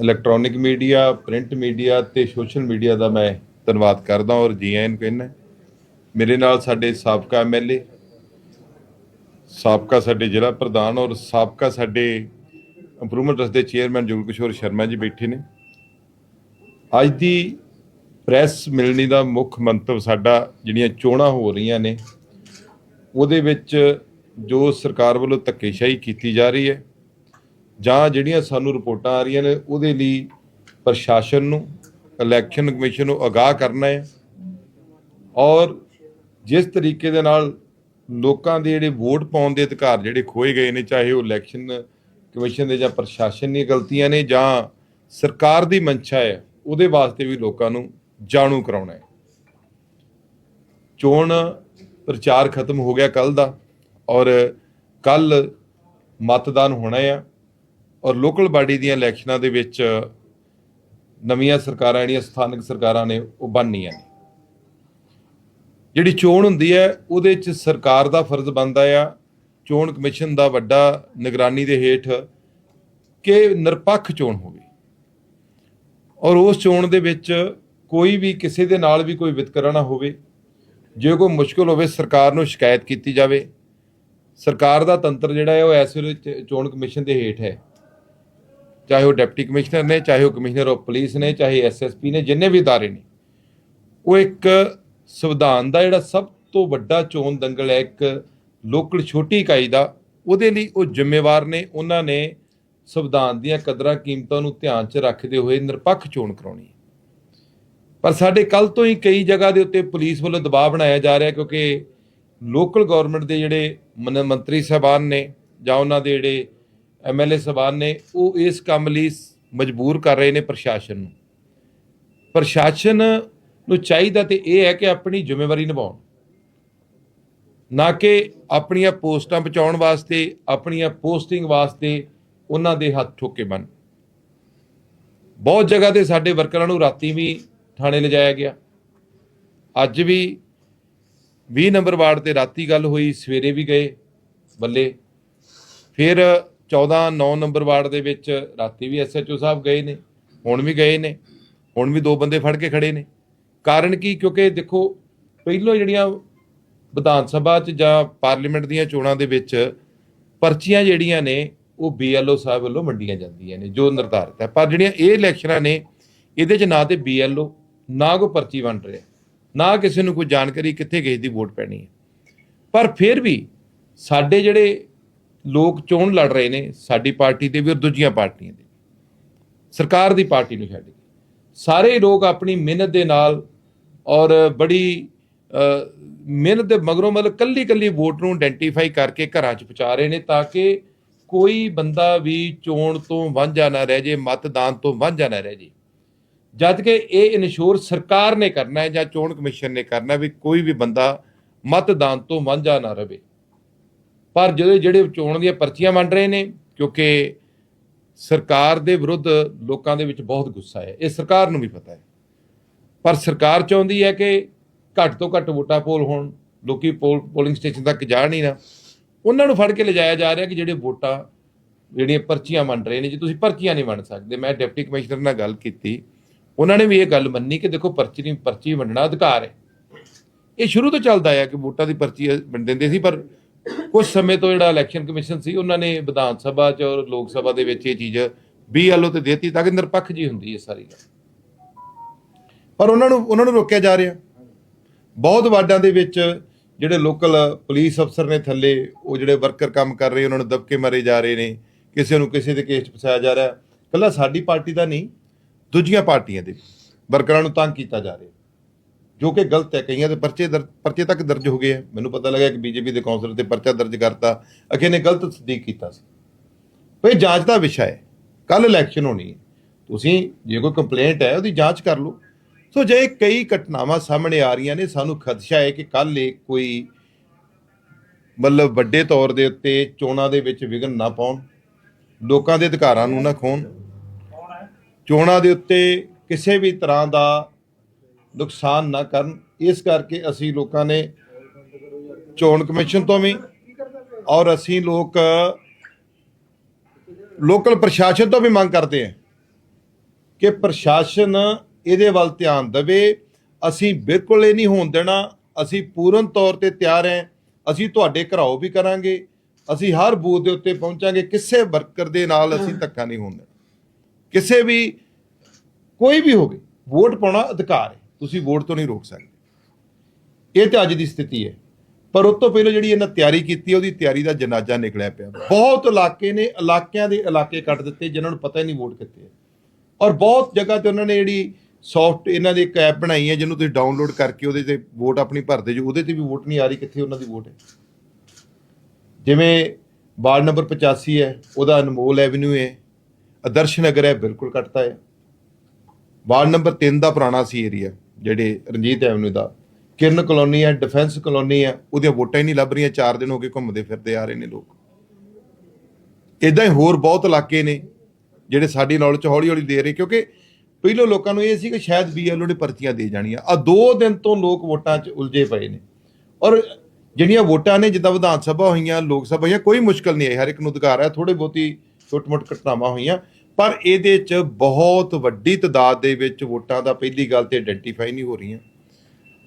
Electronic media, print media ਤੇ social media ਦਾ ਮੈਂ ਧੰਨਵਾਦ ਕਰਦਾ ਔਰ ਜੀ ਆਇਆਂ ਨੂੰ ਕਹਿੰਦਾ। ਮੇਰੇ ਨਾਲ ਸਾਡੇ ਸਾਬਕਾ ਐਮਐਲਏ ਸਾਬਕਾ ਸਾਡੇ ਜ਼ਿਲ੍ਹਾ ਪ੍ਰਧਾਨ ਔਰ ਸਾਬਕਾ ਸਾਡੇ ਇੰਪਰੂਵਮੈਂਟ ਟਰਸਟ ਦੇ ਚੇਅਰਮੈਨ ਜੁਗਲ ਕਿਸ਼ੋਰ ਸ਼ਰਮਾ ਜੀ ਬੈਠੇ ਨੇ। ਅੱਜ ਦੀ ਪ੍ਰੈਸ ਮਿਲਣੀ ਦਾ ਮੁੱਖ ਮੰਤਵ ਸਾਡਾ ਜਿਹੜੀਆਂ ਚੋਣਾਂ ਹੋ ਰਹੀਆਂ ਨੇ, ਉਹਦੇ ਵਿੱਚ ਜੋ ਸਰਕਾਰ ਵੱਲੋਂ ਧੱਕੇਸ਼ਾਹੀ ਕੀਤੀ ਜਾ ਰਹੀ ਹੈ ਜਾਂ ਜਿਹੜੀਆਂ ਸਾਨੂੰ ਰਿਪੋਰਟਾਂ ਆ ਰਹੀਆਂ ਨੇ, ਉਹਦੇ ਲਈ ਪ੍ਰਸ਼ਾਸਨ ਨੂੰ, ਇਲੈਕਸ਼ਨ ਕਮਿਸ਼ਨ ਨੂੰ ਅਗਾਹ ਕਰਨਾ ਹੈ। ਔਰ ਜਿਸ ਤਰੀਕੇ ਦੇ ਨਾਲ ਲੋਕਾਂ ਦੇ ਜਿਹੜੇ ਵੋਟ ਪਾਉਣ ਦੇ ਅਧਿਕਾਰ ਜਿਹੜੇ ਖੋਏ ਗਏ ਨੇ, ਚਾਹੇ ਉਹ ਇਲੈਕਸ਼ਨ ਕਮਿਸ਼ਨ ਦੇ ਜਾਂ ਪ੍ਰਸ਼ਾਸਨ ਦੀਆਂ ਗਲਤੀਆਂ ਨੇ ਜਾਂ ਸਰਕਾਰ ਦੀ ਮਨਸ਼ਾ ਹੈ, ਉਹਦੇ ਵਾਸਤੇ ਵੀ ਲੋਕਾਂ ਨੂੰ ਜਾਣੂ ਕਰਾਉਣਾ ਹੈ। ਚੋਣ ਪ੍ਰਚਾਰ ਖਤਮ ਹੋ ਗਿਆ ਕੱਲ ਦਾ ਔਰ ਕੱਲ ਮਤਦਾਨ ਹੋਣਾ ਆ। ਔਰ ਲੋਕਲ ਬਾਡੀ ਦੀਆਂ ਇਲੈਕਸ਼ਨਾਂ ਦੇ ਵਿੱਚ ਨਵੀਆਂ ਸਰਕਾਰਾਂ ਜਿਹੜੀਆਂ ਸਥਾਨਕ ਸਰਕਾਰਾਂ ਨੇ, ਉਹ ਬਣਨੀਆਂ ਨੇ। ਜਿਹੜੀ ਚੋਣ ਹੁੰਦੀ ਹੈ, ਉਹਦੇ 'ਚ ਸਰਕਾਰ ਦਾ ਫਰਜ਼ ਬਣਦਾ ਆ, ਚੋਣ ਕਮਿਸ਼ਨ ਦਾ ਵੱਡਾ ਨਿਗਰਾਨੀ ਦੇ ਹੇਠ ਕਿ ਨਿਰਪੱਖ ਚੋਣ ਹੋਵੇ। ਔਰ ਉਸ ਚੋਣ ਦੇ ਵਿੱਚ ਕੋਈ ਵੀ ਕਿਸੇ ਦੇ ਨਾਲ ਵੀ ਕੋਈ ਵਿਤਕਰਾ ਨਾ ਹੋਵੇ। ਜੇ ਕੋਈ ਮੁਸ਼ਕਲ ਹੋਵੇ, ਸਰਕਾਰ ਨੂੰ ਸ਼ਿਕਾਇਤ ਕੀਤੀ ਜਾਵੇ। ਸਰਕਾਰ ਦਾ ਤੰਤਰ ਜਿਹੜਾ ਹੈ, ਉਹ ਇਸ ਵੇਲੇ ਚ- ਚੋਣ ਕਮਿਸ਼ਨ ਦੇ ਹੇਠ ਹੈ। ਚਾਹੇ ਉਹ ਡਿਪਟੀ ਕਮਿਸ਼ਨਰ ਨੇ ਚਾਹੇ ਉਹ ਕਮਿਸ਼ਨਰ ਆਫ ਪੁਲਿਸ ਨੇ ਚਾਹੇ ਐਸਐਸਪੀ ਨੇ ਜਿੰਨੇ ਵੀ ادارے ਨੇ ਉਹ ਇੱਕ ਸੰਵਿਧਾਨ ਦਾ ਜਿਹੜਾ ਸਭ ਤੋਂ ਵੱਡਾ ਚੋਣ ਦੰਗਲ ਹੈ ਇੱਕ ਲੋਕਲ ਛੋਟੀ ਇਕਾਈ ਦਾ ਉਹਦੇ ਲਈ ਉਹ ਜ਼ਿੰਮੇਵਾਰ ਨੇ ਉਹਨਾਂ ਨੇ ਸੰਵਿਧਾਨ ਦੀਆਂ ਕਦਰਾਂ ਕੀਮਤਾਂ ਨੂੰ ਧਿਆਨ 'ਚ ਰੱਖਦੇ ਹੋਏ ਨਿਰਪੱਖ ਚੋਣ ਕਰਾਉਣੀ ਹੈ ਪਰ ਸਾਡੇ ਕੱਲ ਤੋਂ ਹੀ ਕਈ ਜਗ੍ਹਾ ਦੇ ਉੱਤੇ ਪੁਲਿਸ ਵੱਲੋਂ ਦਬਾਅ ਬਣਾਇਆ ਜਾ ਰਿਹਾ ਕਿਉਂਕਿ ਲੋਕਲ ਗਵਰਨਮੈਂਟ ਦੇ ਜਿਹੜੇ ਮਨ- ਮੰਤਰੀ ਸਾਹਿਬਾਨ ਨੇ ਜਾਂ ਉਹਨਾਂ ਦੇ ਜਿਹੜੇ ਐਮਐਲਏ ਸਾਹਿਬਾਨ ਨੇ ਉਹ ਇਸ ਕੰਮ ਲਈ ਮਜਬੂਰ ਕਰ ਰਹੇ ਨੇ ਪ੍ਰਸ਼ਾਸਨ ਨੂੰ। ਪ੍ਰਸ਼ਾਸਨ ਨੂੰ ਚਾਹੀਦਾ ਤੇ ਇਹ ਹੈ ਕਿ ਆਪਣੀ ਜ਼ਿੰਮੇਵਾਰੀ ਨਿਭਾਉਣ। ਨਾ ਕਿ ਆਪਣੀਆਂ ਪੋਸਟਾਂ ਬਚਾਉਣ ਵਾਸਤੇ, ਆਪਣੀਆਂ ਪੋਸਟਿੰਗ ਵਾਸਤੇ ਉਹਨਾਂ ਦੇ ਹੱਥ ਠੋਕੇ ਬਣ। ਬਹੁਤ ਜਗ੍ਹਾ ਤੇ ਸਾਡੇ ਵਰਕਰਾਂ ਨੂੰ ਰਾਤੀ ਵੀ ਥਾਣੇ ਲਿਜਾਇਆ ਗਿਆ। ਅੱਜ ਵੀ 20 ਨੰਬਰ ਵਾਰਡ ਤੇ ਰਾਤੀ ਗੱਲ ਹੋਈ, ਸਵੇਰੇ ਵੀ ਗਏ ਬੱਲੇ। ਫਿਰ 14 9 ਨੰਬਰ ਵਾਰਡ ਦੇ ਵਿੱਚ ਰਾਤੀ ਵੀ ਐਸਐਚਓ ਸਾਹਿਬ ਗਏ ਨੇ, ਹੁਣ ਵੀ ਗਏ ਨੇ, ਹੁਣ ਵੀ ਦੋ ਬੰਦੇ ਫੜ ਕੇ ਖੜੇ ਨੇ। ਕਾਰਨ ਕੀ? ਕਿਉਂਕਿ ਦੇਖੋ, ਪਹਿਲੋਂ ਜਿਹੜੀਆਂ ਵਿਧਾਨ ਸਭਾ 'ਚ ਜਾਂ ਪਾਰਲੀਮੈਂਟ ਦੀਆਂ ਚੋਣਾਂ ਦੇ ਵਿੱਚ ਪਰਚੀਆਂ ਜਿਹੜੀਆਂ ਨੇ, ਉਹ ਬੀਐਲਓ ਸਾਹਿਬ ਵੱਲੋਂ ਵੰਡੀਆਂ ਜਾਂਦੀਆਂ ਨੇ, ਜੋ ਨਿਰਧਾਰਿਤ ਹੈ। ਪਰ ਜਿਹੜੀਆਂ ਇਹ ਇਲੈਕਸ਼ਨਾਂ ਨੇ, ਇਹਦੇ 'ਚ ਨਾ ਤੇ ਬੀਐਲਓ ਨਾ ਕੋਈ ਪਰਚੀ ਵੰਡ ਰਿਹਾ, ਨਾ ਕਿਸੇ ਨੂੰ ਕੋਈ ਜਾਣਕਾਰੀ ਕਿੱਥੇ ਕਿਸੇ ਦੀ ਵੋਟ ਪੈਣੀ ਹੈ। ਪਰ ਫਿਰ ਵੀ ਸਾਡੇ ਜਿਹੜੇ ਲੋਕ ਚੋਣ ਲੜ ਰਹੇ ਨੇ ਸਾਡੀ ਪਾਰਟੀ ਦੇ ਵੀ ਔਰ ਦੂਜੀਆਂ ਪਾਰਟੀਆਂ ਦੇ ਵੀ, ਸਰਕਾਰ ਦੀ ਪਾਰਟੀ ਨੂੰ ਛੱਡ ਕੇ ਸਾਰੇ ਲੋਕ ਆਪਣੀ ਮਿਹਨਤ ਦੇ ਨਾਲ ਔਰ ਬੜੀ ਮਿਹਨਤ ਦੇ ਮਗਰੋਂ ਮਤਲਬ ਕੱਲੀ ਕੱਲੀ ਵੋਟ ਨੂੰ ਆਇਡੈਂਟੀਫਾਈ ਕਰਕੇ ਘਰਾਂ 'ਚ ਪਹੁੰਚਾ ਰਹੇ ਨੇ ਤਾਂ ਕਿ ਕੋਈ ਬੰਦਾ ਵੀ ਚੋਣ ਤੋਂ ਵਾਂਝਾ ਨਾ ਰਹਿ ਜੇ ਮਤਦਾਨ ਤੋਂ ਵਾਂਝਾ ਨਾ ਰਹਿ ਜੇ। ਜਦ ਕਿ ਇਹ ਇਨਸ਼ੋਰ ਸਰਕਾਰ ਨੇ ਕਰਨਾ ਹੈ ਜਾਂ ਚੋਣ ਕਮਿਸ਼ਨ ਨੇ ਕਰਨਾ ਵੀ ਕੋਈ ਵੀ ਬੰਦਾ ਮਤਦਾਨ ਤੋਂ ਵਾਂਝਾ ਨਾ ਰਹੇ। ਪਰ ਜਦੋਂ ਜਿਹੜੇ ਚੋਣ ਦੀਆਂ ਪਰਚੀਆਂ ਵੰਡ ਰਹੇ ਨੇ, ਕਿਉਂਕਿ ਸਰਕਾਰ ਦੇ ਵਿਰੁੱਧ ਲੋਕਾਂ ਦੇ ਵਿੱਚ ਬਹੁਤ ਗੁੱਸਾ ਹੈ, ਇਹ ਸਰਕਾਰ ਨੂੰ ਵੀ ਪਤਾ ਹੈ। ਪਰ ਸਰਕਾਰ ਚਾਹੁੰਦੀ ਹੈ ਕਿ ਘੱਟ ਤੋਂ ਘੱਟ ਵੋਟਾਂ ਪੋਲ ਹੋਣ, ਲੋਕੀ ਪੋਲ, ਪੋਲਿੰਗ ਸਟੇਸ਼ਨ ਤੱਕ ਜਾਣ ਹੀ ਨਾ। ਉਹਨਾਂ ਨੂੰ ਫੜ ਕੇ ਲਿਜਾਇਆ ਜਾ ਰਿਹਾ ਕਿ ਜਿਹੜੇ ਵੋਟਾਂ, ਜਿਹੜੀਆਂ ਪਰਚੀਆਂ ਵੰਡ ਰਹੇ ਨੇ, ਜੇ ਤੁਸੀਂ ਪਰਚੀਆਂ ਨਹੀਂ ਵੰਡ ਸਕਦੇ, ਮੈਂ ਡਿਪਟੀ ਕਮਿਸ਼ਨਰ ਨਾਲ ਗੱਲ ਕੀਤੀ, ਉਹਨਾਂ ਨੇ ਵੀ ਇਹ ਗੱਲ ਮੰਨੀ ਕਿ ਦੇਖੋ ਪਰਚੀ ਨਹੀਂ ਪਰਚੀ ਵੰਡਣਾ ਅਧਿਕਾਰ ਹੈ। ਇਹ ਸ਼ੁਰੂ ਤੋਂ ਚੱਲਦਾ ਆ ਕਿ ਵੋਟਾਂ ਦੀ ਪਰਚੀ ਵੰਡ ਦਿੰਦੇ ਸੀ, ਪਰ ਕੁਝ ਸਮੇਂ ਤੋਂ ਜਿਹੜਾ ਇਲੈਕਸ਼ਨ ਕਮਿਸ਼ਨ ਸੀ, ਉਹਨਾਂ ਨੇ ਵਿਧਾਨ ਸਭਾ ਚ ਔਰ ਲੋਕ ਸਭਾ ਦੇ ਵਿੱਚ ਇਹ ਚੀਜ਼ ਬੀਐਲਓ ਤੇ ਦੇਤੀ ਤਾਂ ਕਿ ਨਿਰਪੱਖ ਜੀ ਹੁੰਦੀ ਹੈ ਸਾਰੀ ਗੱਲ। ਪਰ ਉਹਨਾਂ ਨੂੰ ਉਹਨਾਂ ਨੂੰ ਰੋਕਿਆ ਜਾ ਰਿਹਾ। ਬਹੁਤ ਵਾਰਡਾਂ ਦੇ ਵਿੱਚ ਜਿਹੜੇ ਲੋਕਲ ਪੁਲਿਸ ਅਫਸਰ ਨੇ ਥੱਲੇ, ਉਹ ਜਿਹੜੇ ਵਰਕਰ ਕੰਮ ਕਰ ਰਹੇ, ਉਹਨਾਂ ਨੂੰ ਦਬਕੇ ਮਾਰੇ ਜਾ ਰਹੇ ਨੇ। ਕਿਸੇ ਨੂੰ ਕਿਸੇ ਦੇ ਕੇਸ 'ਚ ਫਸਾਇਆ ਜਾ ਰਿਹਾ। ਕੱਲਾ ਸਾਡੀ ਪਾਰਟੀ ਦਾ ਨਹੀਂ, ਦੂਜੀਆਂ ਪਾਰਟੀਆਂ ਦੇ ਵਰਕਰਾਂ ਨੂੰ ਤੰਗ ਕੀਤਾ ਜਾ ਰਿਹਾ। ਜੋ ਕਿ ਗਲਤ ਹੈ, ਕਈਆਂ ਦੇ ਪਰਚੇ ਦਰ, ਪਰਚੇ ਤੱਕ ਦਰਜ ਹੋ ਗਏ ਹੈ। ਮੈਨੂੰ ਪਤਾ ਲੱਗਾ ਕਿ ਬੀਜੇਪੀ ਦੇ ਕੌਂਸਲਰ ਤੇ ਪਰਚਾ ਦਰਜ ਕਰਤਾ। ਅਖੇ ਨੇ ਗਲਤ ਤਸਦੀਕ ਕੀਤਾ ਸੀ। ਭਈ ਜਾਂਚ ਦਾ ਵਿਸ਼ਾ ਹੈ। ਕੱਲ ਇਲੈਕਸ਼ਨ ਹੋਣੀ ਹੈ। ਤੁਸੀਂ ਜੇ ਕੋਈ ਕੰਪਲੇਂਟ ਹੈ, ਉਹਦੀ ਜਾਂਚ ਕਰ ਲਓ। ਸੋ ਜੇ ਕਈ ਘਟਨਾਵਾਂ ਸਾਹਮਣੇ ਆ ਰਹੀਆਂ ਨੇ, ਸਾਨੂੰ ਖਦਸ਼ਾ ਹੈ ਕਿ ਕੱਲ ਇਹ ਕੋਈ ਮਤਲਬ ਵੱਡੇ ਤੌਰ ਦੇ ਉੱਤੇ ਚੋਣਾਂ ਦੇ ਵਿੱਚ ਵਿਘਨ ਨਾ ਪਾਉਣ। ਲੋਕਾਂ ਦੇ ਅਧਿਕਾਰਾਂ ਨੂੰ ਨਾ ਖੋਣ। ਚੋਣਾਂ ਦੇ ਉੱਤੇ ਕਿਸੇ ਵੀ ਤਰ੍ਹਾਂ ਦਾ ਨੁਕਸਾਨ ਨਾ ਕਰਨ। ਇਸ ਕਰਕੇ ਅਸੀਂ ਲੋਕਾਂ ਨੇ ਚੋਣ ਕਮਿਸ਼ਨ ਤੋਂ ਵੀ ਔਰ ਅਸੀਂ ਲੋਕ, ਲੋਕਲ ਪ੍ਰਸ਼ਾਸਨ ਤੋਂ ਵੀ ਮੰਗ ਕਰਦੇ ਹਾਂ ਕਿ ਪ੍ਰਸ਼ਾਸਨ ਇਹਦੇ ਵੱਲ ਧਿਆਨ ਦੇਵੇ। ਅਸੀਂ ਬਿਲਕੁਲ ਇਹ ਨਹੀਂ ਹੋਣ ਦੇਣਾ। ਅਸੀਂ ਪੂਰਨ ਤੌਰ ਤੇ ਤਿਆਰ ਹਾਂ। ਅਸੀਂ ਤੁਹਾਡੇ ਘਰਾਓ ਵੀ ਕਰਾਂਗੇ। ਅਸੀਂ ਹਰ ਬੂਥ ਦੇ ਉੱਤੇ ਪਹੁੰਚਾਂਗੇ। ਕਿਸੇ ਵਰਕਰ ਦੇ ਨਾਲ ਅਸੀਂ ਧੱਕਾ ਨਹੀਂ ਹੋਣ ਦੇਣਾ। ਕਿਸੇ ਵੀ, ਕੋਈ ਵੀ ਹੋਵੇ, ਵੋਟ ਪਾਉਣਾ ਅਧਿਕਾਰ ਹੈ। ਤੁਸੀਂ ਵੋਟ ਤੋਂ ਨਹੀਂ ਰੋਕ ਸਕਦੇ। ਇਹ ਤੇ ਅੱਜ ਦੀ ਸਥਿਤੀ ਹੈ। ਪਰ ਉਸ ਤੋਂ ਪਹਿਲਾਂ ਜਿਹੜੀ ਇਹਨਾਂ ਤਿਆਰੀ ਕੀਤੀ ਉਹਦੀ ਤਿਆਰੀ ਦਾ ਜਨਾਜ਼ਾ ਨਿਕਲਿਆ ਪਿਆ। ਬਹੁਤ ਇਲਾਕੇ ਨੇ, ਇਲਾਕਿਆਂ ਦੇ ਇਲਾਕੇ ਕੱਟ ਦਿੱਤੇ, ਜਿਨ੍ਹਾਂ ਨੂੰ ਪਤਾ ਹੀ ਨਹੀਂ ਵੋਟ ਕਿੱਥੇ ਹੈ। ਔਰ ਬਹੁਤ ਜਗ੍ਹਾ ਤੇ ਉਹਨਾਂ ਨੇ ਜਿਹੜੀ ਸੌਫਟ ਇਹਨਾਂ ਦੀ ਇੱਕ ਐਪ ਬਣਾਈ ਹੈ, ਜਿਹਨੂੰ ਤੁਸੀਂ ਡਾਊਨਲੋਡ ਕਰਕੇ ਉਹਦੇ ਤੇ ਵੋਟ ਆਪਣੀ ਭਰਦੇ ਜੋ, ਉਹਦੇ ਤੇ ਵੀ ਵੋਟ ਨਹੀਂ ਆ ਰਹੀ ਕਿੱਥੇ ਉਹਨਾਂ ਦੀ ਵੋਟ ਹੈ। ਜਿਵੇਂ ਵਾਰਡ ਨੰਬਰ 85 ਹੈ, ਉਹਦਾ ਅਨਮੋਲ ਐਵਨਿਊ ਹੈ। ਆਦਰਸ਼ ਨਗਰ ਹੈ, ਬਿਲਕੁਲ ਕੱਟਤਾ ਹੈ। ਵਾਰਡ ਨੰਬਰ 3 ਦਾ ਪੁਰਾਣਾ ਸੀ ਏਰੀਆ ਜਿਹੜੇ ਰਣਜੀਤ ਐਵਨਿਊ ਦਾ, ਕਿਰਨ ਕਲੋਨੀ ਹੈ ਡਿਫੈਂਸ ਕਲੋਨੀ ਹੈ, ਉਹਦੀਆਂ ਵੋਟਾਂ ਹੀ ਨਹੀਂ ਲੱਭ ਰਹੀਆਂ 4 ਦਿਨ ਹੋ ਗਏ ਘੁੰਮਦੇ ਫਿਰਦੇ ਆ ਰਹੇ ਨੇ ਲੋਕ। ਇਦਾਂ ਹੀ ਹੋਰ ਬਹੁਤ ਇਲਾਕੇ ਨੇ ਜਿਹੜੇ ਸਾਡੀ ਨੌਲੇਜ ਹੌਲੀ ਹੌਲੀ ਦੇ ਰਹੇ, ਕਿਉਂਕਿ ਪਹਿਲੋਂ ਲੋਕਾਂ ਨੂੰ ਇਹ ਸੀ ਕਿ ਸ਼ਾਇਦ ਬੀਐਲਓ ਨੇ ਪਰਚੀਆਂ ਦੇ ਜਾਣੀਆਂ। ਆ ਦੋ ਦਿਨ ਤੋਂ ਲੋਕ ਵੋਟਾਂ 'ਚ ਉਲਝੇ ਪਏ ਨੇ। ਔਰ ਜਿਹੜੀਆਂ ਵੋਟਾਂ ਨੇ, ਜਿੱਦਾਂ ਵਿਧਾਨ ਸਭਾ ਹੋਈਆਂ, ਲੋਕ ਸਭਾ ਹੋਈਆਂ, ਕੋਈ ਮੁਸ਼ਕਲ ਨਹੀਂ ਆਈ, ਹਰ ਇੱਕ ਨੂੰ ਅਧਿਕਾਰ ਹੈ ਥੋੜੇ ਬਹੁਤੀ ਛੋਟ-ਮੋਟ ਘਟਨਾਵਾਂ ਹੋਈਆਂ। ਪਰ ਇਹਦੇ 'ਚ ਬਹੁਤ ਵੱਡੀ ਤਦਾਦ ਦੇ ਵਿੱਚ ਵੋਟਾਂ ਦਾ ਪਹਿਲੀ ਗੱਲ ਤੇ ਆਇਡੈਂਟੀਫਾਈ ਨਹੀਂ ਹੋ ਰਹੀਆਂ।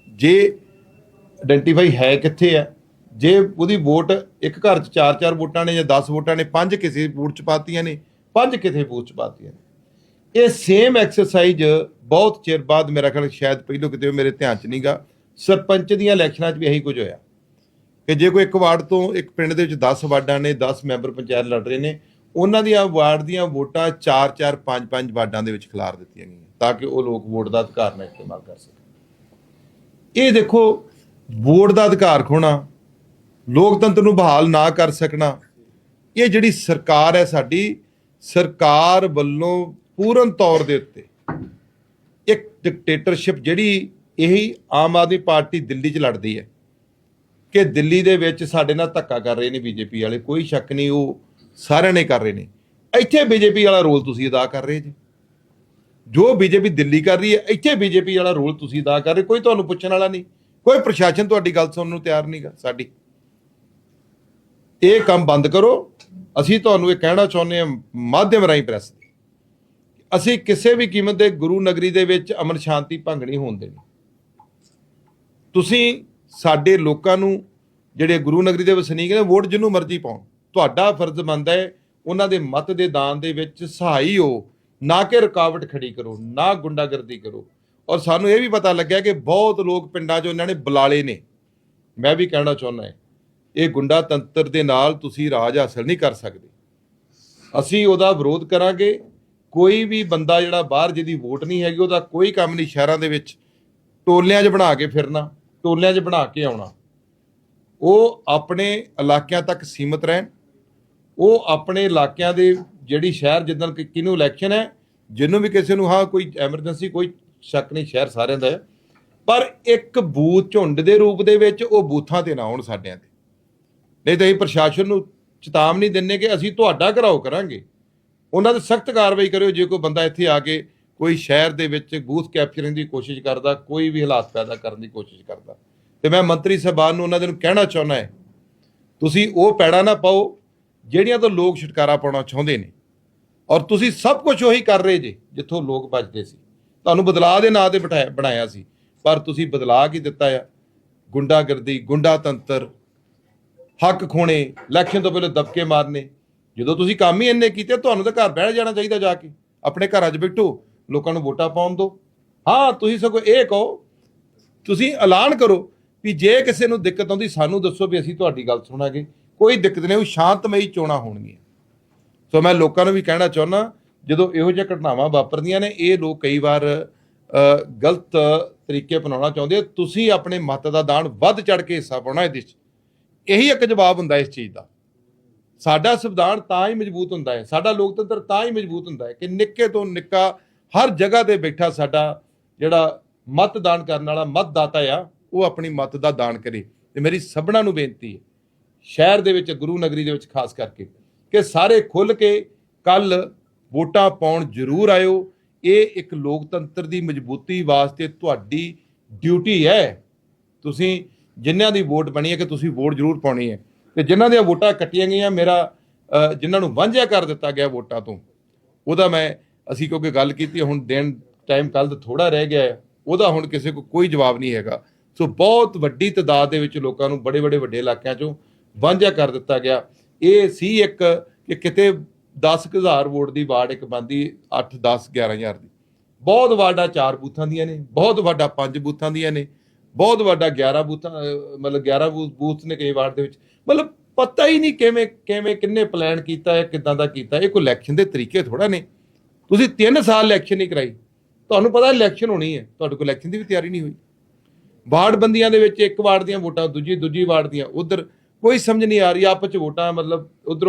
ਜੇ ਆਇਡੈਂਟੀਫਾਈ ਹੈ ਕਿੱਥੇ ਹੈ? ਜੇ ਉਹਦੀ ਵੋਟ ਇੱਕ ਘਰ 'ਚ 4-4 ਵੋਟਾਂ ਨੇ ਜਾਂ 10 ਵੋਟਾਂ ਨੇ, ਪੰਜ ਕਿਸੇ ਬੂਥ 'ਚ ਪਾਤੀਆਂ ਨੇ, ਪੰਜ ਕਿਥੇ ਬੂਥ 'ਚ ਪਾਤੀਆਂ ਨੇ। ਇਹ ਸੇਮ ਐਕਸਰਸਾਈਜ਼ ਬਹੁਤ ਚਿਰ ਬਾਅਦ ਮੇਰਾ ਖਿਆਲ ਸ਼ਾਇਦ ਪਹਿਲੋਂ ਕਿਤੇ ਮੇਰੇ ਧਿਆਨ 'ਚ ਨਹੀਂਗਾ ਸਰਪੰਚ ਦੀਆਂ ਇਲੈਕਸ਼ਨਾਂ 'ਚ ਵੀ ਇਹੀ ਕੁਝ ਹੋਇਆ। ਕਿ ਜੇ ਕੋਈ ਇੱਕ ਵਾਰਡ ਤੋਂ ਇੱਕ ਪਿੰਡ ਦੇ ਵਿੱਚ 10 ਵਾਰਡਾਂ ਨੇ 10 ਮੈਂਬਰ ਪੰਚਾਇਤ ਲੜ ਰਹੇ ਨੇ ਉਹਨਾਂ ਦੀਆਂ ਵਾਰਡ ਦੀਆਂ ਵੋਟਾਂ 4-4 5-5 ਵਾਰਡਾਂ ਦੇ ਵਿੱਚ ਖਿਲਾਰ ਦਿੱਤੀਆਂ ਗਈਆਂ ਤਾਂ ਕਿ ਉਹ ਲੋਕ ਵੋਟ ਦਾ ਅਧਿਕਾਰ ਨਾਲ ਇਸਤੇਮਾਲ ਕਰ ਸਕਣ। ਇਹ ਦੇਖੋ, ਵੋਟ ਦਾ ਅਧਿਕਾਰ ਖੋਣਾ ਲੋਕਤੰਤਰ ਨੂੰ ਬਹਾਲ ਨਾ ਕਰ ਸਕਣਾ। ਇਹ ਜਿਹੜੀ ਸਰਕਾਰ ਹੈ ਸਾਡੀ, ਸਰਕਾਰ ਵੱਲੋਂ ਪੂਰਨ ਤੌਰ ਦੇ ਉੱਤੇ ਇੱਕ ਡਿਕਟੇਟਰਸ਼ਿਪ ਜਿਹੜੀ ਇਹੀ ਆਮ ਆਦਮੀ ਪਾਰਟੀ ਦਿੱਲੀ 'ਚ ਲੜਦੀ ਹੈ ਕਿ ਦਿੱਲੀ ਦੇ ਵਿੱਚ ਸਾਡੇ ਨਾਲ ਧੱਕਾ ਕਰ ਰਹੇ ਨੇ ਬੀਜੇਪੀ ਵਾਲੇ, ਕੋਈ ਸ਼ੱਕ ਨਹੀਂ, ਉਹ ਸਾਰਿਆਂ ਨੇ ਕਰ ਰਹੇ ਨੇ। ਇੱਥੇ ਬੀਜੇਪੀ ਵਾਲਾ ਰੋਲ ਤੁਸੀਂ ਅਦਾ ਕਰ ਰਹੇ ਜੀ। ਜੋ ਬੀਜੇਪੀ ਦਿੱਲੀ ਕਰ ਰਹੀ ਹੈ, ਇੱਥੇ ਬੀਜੇਪੀ ਵਾਲਾ ਰੋਲ ਤੁਸੀਂ ਅਦਾ ਕਰ ਰਹੇ ਕੋਈ ਤੁਹਾਨੂੰ ਪੁੱਛਣ ਵਾਲਾ ਨਹੀਂ। ਕੋਈ ਪ੍ਰਸ਼ਾਸਨ ਤੁਹਾਡੀ ਗੱਲ ਸੁਣਨ ਨੂੰ ਤਿਆਰ ਨਹੀਂਗਾ ਸਾਡੀ। ਇਹ ਕੰਮ ਬੰਦ ਕਰੋ। ਅਸੀਂ ਤੁਹਾਨੂੰ ਇਹ ਕਹਿਣਾ ਚਾਹੁੰਦੇ ਹਾਂ ਮਾਧਿਅਮ ਰਾਹੀਂ ਪ੍ਰੈਸ ਅਸੀਂ ਕਿਸੇ ਵੀ ਕੀਮਤ ਦੇ ਗੁਰੂ ਨਗਰੀ ਦੇ ਵਿੱਚ ਅਮਨ ਸ਼ਾਂਤੀ ਭੰਗ ਨਹੀਂ ਹੋਣ ਦੇਣੀ। ਤੁਸੀਂ ਸਾਡੇ ਲੋਕਾਂ ਨੂੰ, ਜਿਹੜੇ ਗੁਰੂ ਨਗਰੀ ਦੇ ਵਸਨੀਕ ਨੇ, ਵੋਟ ਜਿਹਨੂੰ ਮਰਜ਼ੀ ਪਾਉਣ। ਤੁਹਾਡਾ ਫਰਜ਼ ਬਣਦਾ ਹੈ, ਉਹਨਾਂ ਦੇ ਮਤ ਦੇ ਦਾਨ ਦੇ ਵਿੱਚ ਸਹਾਈ ਹੋ, ਨਾ ਕਿ ਰੁਕਾਵਟ ਖੜੀ ਕਰੋ, ਨਾ ਗੁੰਡਾਗਰਦੀ ਕਰੋ। ਔਰ ਸਾਨੂੰ ਇਹ ਵੀ ਪਤਾ ਲੱਗਿਆ ਕਿ ਬਹੁਤ ਲੋਕ ਪਿੰਡਾਂ 'ਚੋਂ ਇਹਨਾਂ ਨੇ ਬੁਲਾਲੇ ਨੇ। ਮੈਂ ਵੀ ਕਹਿਣਾ ਚਾਹੁੰਦਾ ਹਾਂ, ਇਹ ਗੁੰਡਾ ਤੰਤਰ ਦੇ ਨਾਲ ਤੁਸੀਂ ਰਾਜ ਹਾਸਲ ਨਹੀਂ ਕਰ ਸਕਦੇ। ਅਸੀਂ ਉਹਦਾ ਵਿਰੋਧ ਕਰਾਂਗੇ, ਕੋਈ ਵੀ ਬੰਦਾ ਜਿਹੜਾ ਬਾਹਰ ਜਿਹਦੀ ਵੋਟ ਨਹੀਂ ਹੈਗੀ, ਉਹਦਾ ਕੋਈ ਕੰਮ ਨਹੀਂ ਸ਼ਹਿਰਾਂ ਦੇ ਵਿੱਚ, ਟੋਲਿਆਂ 'ਚ ਬਣਾ ਕੇ ਫਿਰਨਾ, ਟੋਲਿਆਂ 'ਚ ਬਣਾ ਕੇ ਆਉਣਾ। ਉਹ ਆਪਣੇ ਇਲਾਕਿਆਂ ਤੱਕ ਸੀਮਤ ਰਹਿਣ ਉਹ ਆਪਣੇ ਇਲਾਕਿਆਂ ਦੇ ਜਿਹੜੀ ਸ਼ਹਿਰ ਜਿੱਦਣ ਕਿ- ਕਿਹਨੂੰ ਇਲੈਕਸ਼ਨ ਹੈ, ਜਿਹਨੂੰ ਵੀ ਕਿਸੇ ਨੂੰ ਹਾਂ ਕੋਈ ਐਮਰਜੈਂਸੀ ਕੋਈ ਸ਼ੱਕ ਨਹੀਂ, ਸ਼ਹਿਰ ਸਾਰਿਆਂ ਦਾ ਹੈ। ਪਰ ਇੱਕ ਬੂਥ ਝੁੰਡ ਦੇ ਰੂਪ ਦੇ ਵਿੱਚ ਉਹ ਬੂਥਾਂ ਤੇ ਨਾ ਆਉਣ ਸਾਡਿਆਂ ਤੇ। ਨਹੀਂ ਤਾਂ ਅਸੀਂ ਪ੍ਰਸ਼ਾਸਨ ਨੂੰ ਚੇਤਾਵਨੀ ਦਿੰਨੇ ਕਿ ਅਸੀਂ ਤੁਹਾਡਾ ਘਰਾਓ ਕਰਾਂਗੇ। ਉਹਨਾਂ ਤੇ ਸਖਤ ਕਾਰਵਾਈ ਕਰਿਓ, ਜੇ ਕੋਈ ਬੰਦਾ ਇੱਥੇ ਆ ਕੇ ਕੋਈ ਸ਼ਹਿਰ ਦੇ ਵਿੱਚ ਬੂਥ ਕੈਪਚਰਿੰਗ ਦੀ ਕੋਸ਼ਿਸ਼ ਕਰਦਾ, ਕੋਈ ਵੀ ਹਾਲਾਤ ਪੈਦਾ ਕਰਨ ਦੀ ਕੋਸ਼ਿਸ਼ ਕਰਦਾ। ਤੇ ਮੈਂ ਮੰਤਰੀ ਸਾਹਿਬਾਨ ਨੂੰ ਉਹਨਾਂ ਦੇ ਨੂੰ ਕਹਿਣਾ ਚਾਹੁੰਦਾ ਹੈ, ਤੁਸੀਂ ਉਹ ਪੈੜਾ ਨਾ ਪਾਓ ਜਿਹੜੀਆਂ ਤੋਂ ਲੋਕ ਛੁਟਕਾਰਾ ਪਾਉਣਾ ਚਾਹੁੰਦੇ ਨੇ ਔਰ ਤੁਸੀਂ ਸਭ ਕੁਝ ਉਹੀ ਕਰ ਰਹੇ ਜੇ, ਜਿੱਥੋਂ ਲੋਕ ਭੱਜਦੇ ਸੀ। ਤੁਹਾਨੂੰ ਬਦਲਾਅ ਦੇ ਨਾਂ ਤੇ ਬਿਠਾਇਆ, ਬਣਾਇਆ ਸੀ, ਪਰ ਤੁਸੀਂ ਬਦਲਾਅ ਕੀ ਦਿੱਤਾ ਆ? ਗੁੰਡਾਗਰਦੀ ਗੁੰਡਾ ਤੰਤਰ ਹੱਕ ਖੋਣੇ, ਇਲੈਕਸ਼ਨ ਤੋਂ ਪਹਿਲੇ ਦਬਕੇ ਮਾਰਨੇ। ਜਦੋਂ ਤੁਸੀਂ ਕੰਮ ਹੀ ਇੰਨੇ ਕੀਤੇ, ਤੁਹਾਨੂੰ ਤਾਂ ਘਰ ਬਹਿ ਜਾਣਾ ਚਾਹੀਦਾ ਜਾ ਕੇ। ਆਪਣੇ ਘਰਾਂ 'ਚ ਬੈਠੋ, ਲੋਕਾਂ ਨੂੰ ਵੋਟਾਂ ਪਾਉਣ ਦਿਓ। ਹਾਂ, ਤੁਸੀਂ ਸਗੋਂ ਇਹ ਕਹੋ, ਤੁਸੀਂ ਐਲਾਨ ਕਰੋ ਵੀ ਜੇ ਕਿਸੇ ਨੂੰ ਦਿੱਕਤ ਆਉਂਦੀ, ਸਾਨੂੰ ਦੱਸੋ ਵੀ ਅਸੀਂ ਤੁਹਾਡੀ ਗੱਲ ਸੁਣਾਂਗੇ। ਕੋਈ ਦਿੱਕਤ ਨਹੀਂ, ਉਹ ਸ਼ਾਂਤਮਈ ਚੋਣਾਂ ਹੋਣਗੀਆਂ। ਸੋ ਮੈਂ ਲੋਕਾਂ ਨੂੰ ਵੀ ਕਹਿਣਾ ਚਾਹੁੰਦਾ ਜਦੋਂ ਇਹੋ ਜਿਹੀਆਂ ਘਟਨਾਵਾਂ ਵਾਪਰਦੀਆਂ ਨੇ, ਇਹ ਲੋਕ ਕਈ ਵਾਰ ਗਲਤ ਤਰੀਕੇ ਅਪਣਾਉਣਾ ਚਾਹੁੰਦੇ ਤੁਸੀਂ ਆਪਣੇ ਮਤ ਦਾ ਦਾਨ ਵੱਧ ਚੜ ਕੇ ਹਿੱਸਾ ਪਾਉਣਾ ਇਹਦੇ 'ਚ। ਇਹੀ ਇੱਕ ਜਵਾਬ ਹੁੰਦਾ ਇਸ ਚੀਜ਼ ਦਾ। ਸਾਡਾ ਸੰਵਿਧਾਨ ਤਾਂ ਹੀ ਮਜ਼ਬੂਤ ਹੁੰਦਾ ਹੈ, ਸਾਡਾ ਲੋਕਤੰਤਰ ਤਾਂ ਹੀ ਮਜ਼ਬੂਤ ਹੁੰਦਾ ਹੈ ਕਿ ਨਿੱਕੇ ਤੋਂ ਨਿੱਕਾ ਹਰ ਜਗ੍ਹਾ ਤੇ ਬੈਠਾ ਸਾਡਾ ਜਿਹੜਾ ਮਤਦਾਨ ਕਰਨ ਵਾਲਾ ਮਤਦਾਤਾ ਆ, ਉਹ ਆਪਣੀ ਮਤ ਦਾ ਦਾਨ ਕਰੇ। ਤੇ ਮੇਰੀ ਸਭਨਾਂ ਨੂੰ ਬੇਨਤੀ ਹੈ ਸ਼ਹਿਰ ਦੇ ਵਿੱਚ ਗੁਰੂ ਨਗਰੀ ਦੇ ਵਿੱਚ ਖਾਸ ਕਰਕੇ ਕਿ ਸਾਰੇ ਖੁੱਲ ਕੇ ਕੱਲ ਵੋਟਾਂ ਪਾਉਣ ਜ਼ਰੂਰ ਆਇਓ। ਇਹ ਇੱਕ ਲੋਕਤੰਤਰ ਦੀ ਮਜ਼ਬੂਤੀ ਵਾਸਤੇ ਤੁਹਾਡੀ ਡਿਊਟੀ ਹੈ। ਤੁਸੀਂ ਜਿਨ੍ਹਾਂ ਦੀ ਵੋਟ ਬਣੀ ਹੈ ਕਿ ਤੁਸੀਂ ਵੋਟ ਜ਼ਰੂਰ ਪਾਉਣੀ ਹੈ। ਤੇ ਜਿਨ੍ਹਾਂ ਦੀਆਂ ਵੋਟਾਂ ਕੱਟੀਆਂ ਗਈਆਂ ਮੇਰਾ ਅ, ਜਿਨ੍ਹਾਂ ਨੂੰ ਵਾਂਝਿਆ ਕਰ ਦਿੱਤਾ ਗਿਆ ਵੋਟਾਂ ਤੋਂ ਉਹਦਾ ਮੈਂ ਅਸੀਂ ਕਿਉਂਕਿ ਗੱਲ ਕੀਤੀ ਹੁਣ ਦਿਨ ਟਾਈਮ ਕੱਲ ਦਾ ਥੋੜਾ ਰਹਿ ਗਿਆ ਹੈ ਉਹਦਾ ਹੁਣ ਕਿਸੇ ਕੋ ਕੋਈ ਜਵਾਬ ਨਹੀਂ ਹੈਗਾ। ਸੋ ਬਹੁਤ ਵੱਡੀ ਤਦਾਦ ਦੇ ਵਿੱਚ ਲੋਕਾਂ ਨੂੰ ਬੜੇ ਬੜੇ ਵੱਡੇ ਇਲਾਕਿਆਂ ਚੋਂ ਵਾਂਝਾ ਕਰ ਦਿੱਤਾ ਗਿਆ। ਇਹ ਸੀ ਇੱਕ ਕਿ ਕਿਤੇ 10000 ਵੋਟ ਦੀ ਵਾਰਡ ਇੱਕ ਬੰਦੀ 8 10 11000 ਦੀ। ਬਹੁਤ ਵਾਰਡਾਂ ਚਾਰ ਬੂਥਾਂ ਦੀਆਂ ਨੇ, ਬਹੁਤ ਵੱਡਾ ਪੰਜ ਬੂਥਾਂ ਦੀਆਂ ਨੇ, ਬਹੁਤ ਵੱਡਾ 11 ਬੂਥਾਂ ਮਤਲਬ 11 ਬੂ- ਬੂਥ ਨੇ ਕਈ ਵਾਰਡ ਦੇ ਵਿੱਚ। ਮਤਲਬ ਪਤਾ ਹੀ ਨਹੀਂ ਕਿਵੇਂ ਕਿਵੇਂ, ਕਿੰਨੇ ਪਲਾਨ ਕੀਤਾ ਹੈ, ਕਿਦਾਂ ਦਾ ਕੀਤਾ ਇਹ ਕੋਈ ਇਲੈਕਸ਼ਨ ਦੇ ਤਰੀਕੇ ਥੋੜਾ ਨੇ। ਤੁਸੀਂ 3 ਸਾਲ ਇਲੈਕਸ਼ਨ ਨਹੀਂ ਕਰਾਈ। ਤੁਹਾਨੂੰ ਪਤਾ ਇਲੈਕਸ਼ਨ ਹੋਣੀ ਹੈ। ਤੁਹਾਡੇ ਕੋਲ ਇਲੈਕਸ਼ਨ ਦੀ ਵੀ ਤਿਆਰੀ ਨਹੀਂ ਹੋਈ। ਵਾਰਡ ਬੰਦੀਆਂ ਦੇ ਵਿੱਚ ਇੱਕ ਵਾਰਡ ਦੀਆਂ ਵੋਟਾਂ, ਦੂਜੀ ਦੂਜੀ ਵਾਰਡ ਦੀਆਂ। ਉਧਰ ਕੋਈ ਸਮਝ ਨਹੀਂ ਆ ਰਹੀ ਆਪਸ ਚ ਵੋਟਾਂ ਮਤਲਬ ਉਧਰ